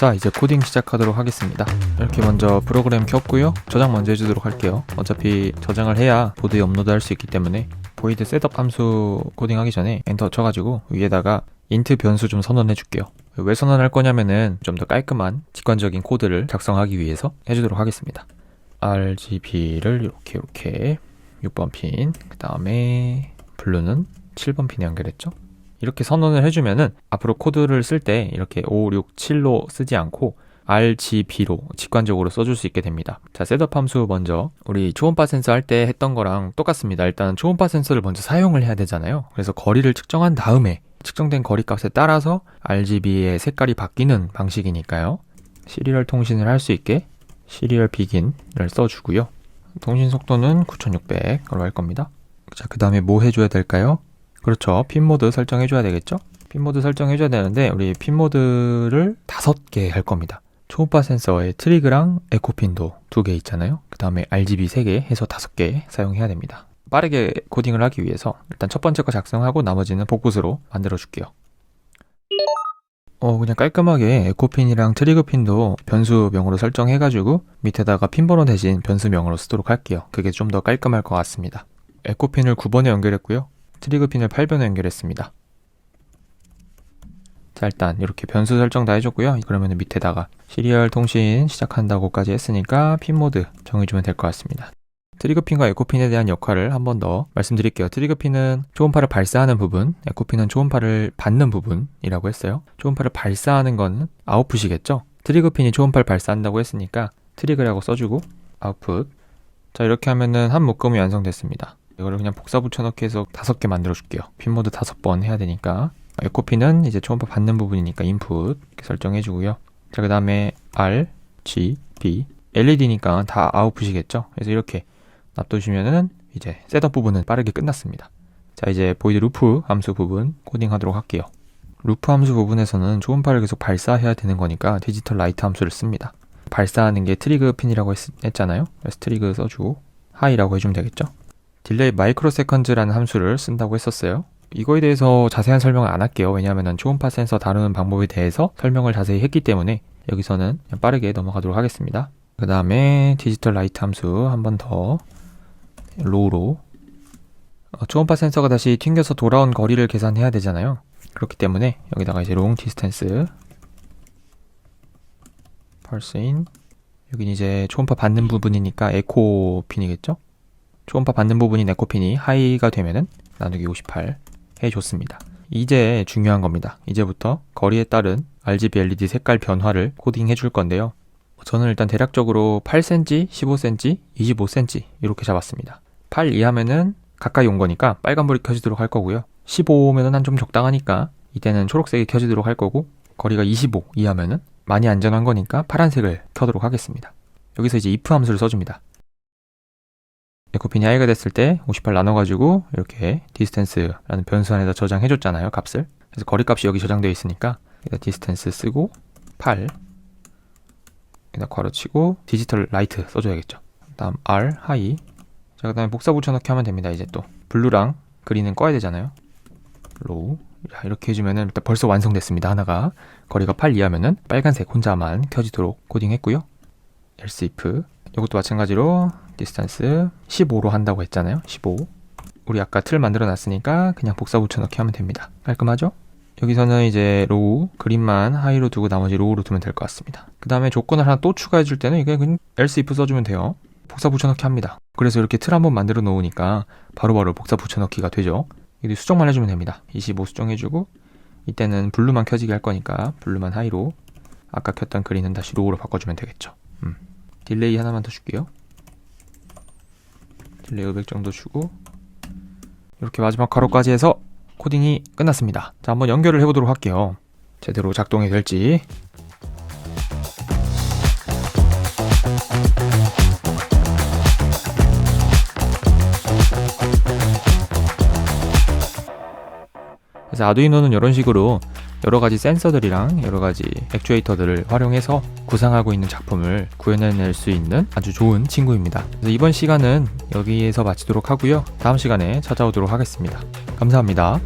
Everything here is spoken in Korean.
자 이제 코딩 시작하도록 하겠습니다. 이렇게 먼저 프로그램 켰고요. 저장 먼저 해주도록 할게요. 어차피 저장을 해야 보드에 업로드 할 수 있기 때문에 보이드 셋업 함수 코딩하기 전에 엔터 쳐가지고 위에다가 인트 변수 좀 선언해 줄게요. 왜 선언할 거냐면은 좀 더 깔끔한 직관적인 코드를 작성하기 위해서 해주도록 하겠습니다. RGB를 이렇게 이렇게. 6번 핀, 그 다음에 블루는 7번 핀에 연결했죠. 이렇게 선언을 해주면은 앞으로 코드를 쓸 때 이렇게 5, 6, 7로 쓰지 않고 RGB로 직관적으로 써줄 수 있게 됩니다. 자, 셋업 함수 먼저 우리 초음파 센서 할 때 했던 거랑 똑같습니다. 일단 초음파 센서를 먼저 사용을 해야 되잖아요. 그래서 거리를 측정한 다음에 측정된 거리 값에 따라서 RGB의 색깔이 바뀌는 방식이니까요. 시리얼 통신을 할 수 있게 시리얼 비긴을 써주고요. 통신 속도는 9600으로 할 겁니다. 자, 그 다음에 뭐 해줘야 될까요? 그렇죠. 핀 모드 설정해 줘야 되겠죠? 핀 모드 설정해 줘야 되는데, 우리 핀 모드를 다섯 개 할 겁니다. 초음파 센서에 트리그랑 에코핀도 두 개 있잖아요. 그 다음에 RGB 세 개 해서 다섯 개 사용해야 됩니다. 빠르게 코딩을 하기 위해서 일단 첫 번째 거 작성하고 나머지는 복붙으로 만들어 줄게요. 어, 그냥 깔끔하게 에코핀이랑 트리그핀도 변수명으로 설정해가지고 밑에다가 핀 번호 대신 변수명으로 쓰도록 할게요. 그게 좀 더 깔끔할 것 같습니다. 에코핀을 9번에 연결했고요. 트리그핀을 8번에 연결했습니다. 자, 일단 이렇게 변수 설정 다 해줬고요. 그러면 밑에다가 시리얼 통신 시작한다고까지 했으니까 핀 모드 정해주면 될 것 같습니다. 트리거핀과 에코핀에 대한 역할을 한 번 더 말씀드릴게요. 트리거핀은 초음파를 발사하는 부분, 에코핀은 초음파를 받는 부분이라고 했어요. 초음파를 발사하는 건 아웃풋이겠죠? 트리거핀이 초음파를 발사한다고 했으니까 트리그라고 써주고 아웃풋. 자 이렇게 하면은 한 묶음이 완성됐습니다. 이거를 그냥 복사 붙여넣기 해서 다섯 개 만들어 줄게요. 핀 모드 다섯 번 해야 되니까 에코핀은 이제 초음파 받는 부분이니까 인풋 설정해 주고요. 자 그 다음에 R, G, B LED니까 다 아웃풋이겠죠? 그래서 이렇게 놔두시면은 이제 셋업 부분은 빠르게 끝났습니다. 자 이제 보이드 루프 함수 부분 코딩 하도록 할게요. 루프 함수 부분에서는 초음파를 계속 발사해야 되는 거니까 디지털 라이트 함수를 씁니다. 발사하는 게 트리그 핀이라고 했, 잖아요 그래서 트리그 써주고 하이라고 해주면 되겠죠. 딜레이 마이크로 세컨즈라는 함수를 쓴다고 했었어요. 이거에 대해서 자세한 설명을 안 할게요. 왜냐하면 초음파 센서 다루는 방법에 대해서 설명을 자세히 했기 때문에 여기서는 빠르게 넘어가도록 하겠습니다. 그 다음에 디지털 라이트 함수 한 번 더 로우로 어, 초음파 센서가 다시 튕겨서 돌아온 거리를 계산해야 되잖아요. 그렇기 때문에 여기다가 이제 롱 디스텐스 펄스인 여긴 이제 초음파 받는 부분이니까 에코 핀이겠죠? 초음파 받는 부분인 에코 핀이 하이가 되면은 나누기 58 해줬습니다. 이제 중요한 겁니다. 이제부터 거리에 따른 RGB LED 색깔 변화를 코딩해 줄 건데요. 저는 일단 대략적으로 8cm, 15cm, 25cm 이렇게 잡았습니다. 8 이하면은 가까이 온 거니까 빨간불이 켜지도록 할 거고요. 15면은 한 좀 적당하니까 이때는 초록색이 켜지도록 할 거고 거리가 25 이하면은 많이 안전한 거니까 파란색을 켜도록 하겠습니다. 여기서 이제 if 함수를 써줍니다. 에코핀이 하이가 됐을 때 58 나눠가지고 이렇게 디스텐스라는 변수 안에다 저장해줬잖아요 값을. 그래서 거리값이 여기 저장되어 있으니까 디스텐스 쓰고 8 여기다 괄호치고 디지털 라이트 써줘야겠죠. 다음 R 하이. 자 그 다음에 복사 붙여넣기 하면 됩니다 이제 또. 블루랑 그린은 꺼야 되잖아요. 로우 자, 이렇게 해주면은 일단 벌써 완성됐습니다 하나가. 거리가 8 이하면은 빨간색 혼자만 켜지도록 코딩했고요. Else if 이것도 마찬가지로 디스턴스 15로 한다고 했잖아요. 15 우리 아까 틀 만들어 놨으니까 그냥 복사 붙여넣기 하면 됩니다. 깔끔하죠? 여기서는 이제 로우 그린만 하이로 두고 나머지 로우로 두면 될 것 같습니다. 그 다음에 조건을 하나 또 추가해 줄 때는 이게 그냥 else if 써주면 돼요. 복사 붙여넣기 합니다. 그래서 이렇게 틀 한번 만들어 놓으니까 바로바로 복사 붙여넣기가 되죠. 여기 수정만 해주면 됩니다. 25 수정해주고 이때는 블루만 켜지게 할 거니까 블루만 하이로 아까 켰던 그린은 다시 로우로 바꿔주면 되겠죠. 음. 딜레이 하나만 더 줄게요 딜레이 500 정도 주고 이렇게 마지막 가로까지 해서 코딩이 끝났습니다. 자 한번 연결을 해보도록 할게요. 제대로 작동이 될지. 그래서 아두이노는 이런 식으로 여러 가지 센서들이랑 여러 가지 액추에이터들을 활용해서 구상하고 있는 작품을 구현해낼 수 있는 아주 좋은 친구입니다. 그래서 이번 시간은 여기에서 마치도록 하고요. 다음 시간에 찾아오도록 하겠습니다. 감사합니다.